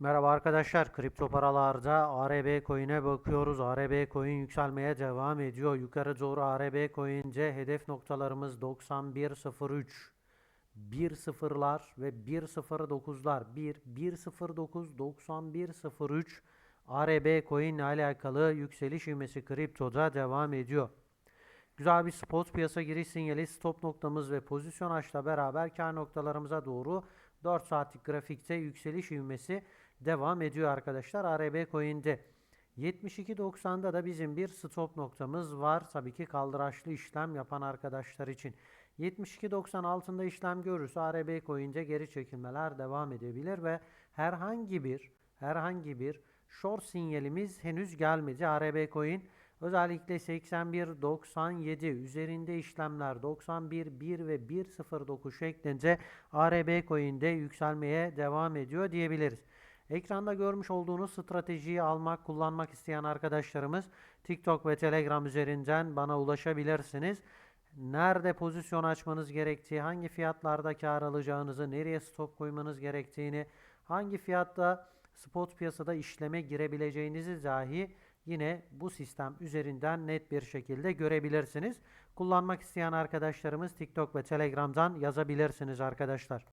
Merhaba arkadaşlar, kripto paralarda ARB coin'e bakıyoruz. ARB coin yükselmeye devam ediyor. Yukarı doğru ARB coin'ce hedef noktalarımız 91.03, 1.0'lar ve 1.09'lar. 1, 1.09, 91.03 ARB coin ile alakalı yükseliş ivmesi kriptoda devam ediyor. Güzel bir spot piyasa giriş sinyali stop noktamız ve pozisyon açla beraber kar noktalarımıza doğru 4 saatlik grafikte yükseliş ivmesi devam ediyor arkadaşlar. ARB coin'de 72.90'da da bizim bir stop noktamız var. Tabii ki kaldıraçlı işlem yapan arkadaşlar için. 72.90 altında işlem görürse ARB coin'de geri çekilmeler devam edebilir ve herhangi bir herhangi bir short sinyalimiz henüz gelmedi. ARB coin özellikle 81.97 üzerinde işlemler 91 1 ve 1.09 şeklinde ARB coin'de yükselmeye devam ediyor diyebiliriz. Ekranda görmüş olduğunuz stratejiyi almak, kullanmak isteyen arkadaşlarımız TikTok ve Telegram üzerinden bana ulaşabilirsiniz. Nerede pozisyon açmanız gerektiği, hangi fiyatlarda kar alacağınızı, nereye stop koymanız gerektiğini, hangi fiyatta spot piyasada işleme girebileceğinizi dahi yine bu sistem üzerinden net bir şekilde görebilirsiniz. Kullanmak isteyen arkadaşlarımız TikTok ve Telegram'dan yazabilirsiniz arkadaşlar.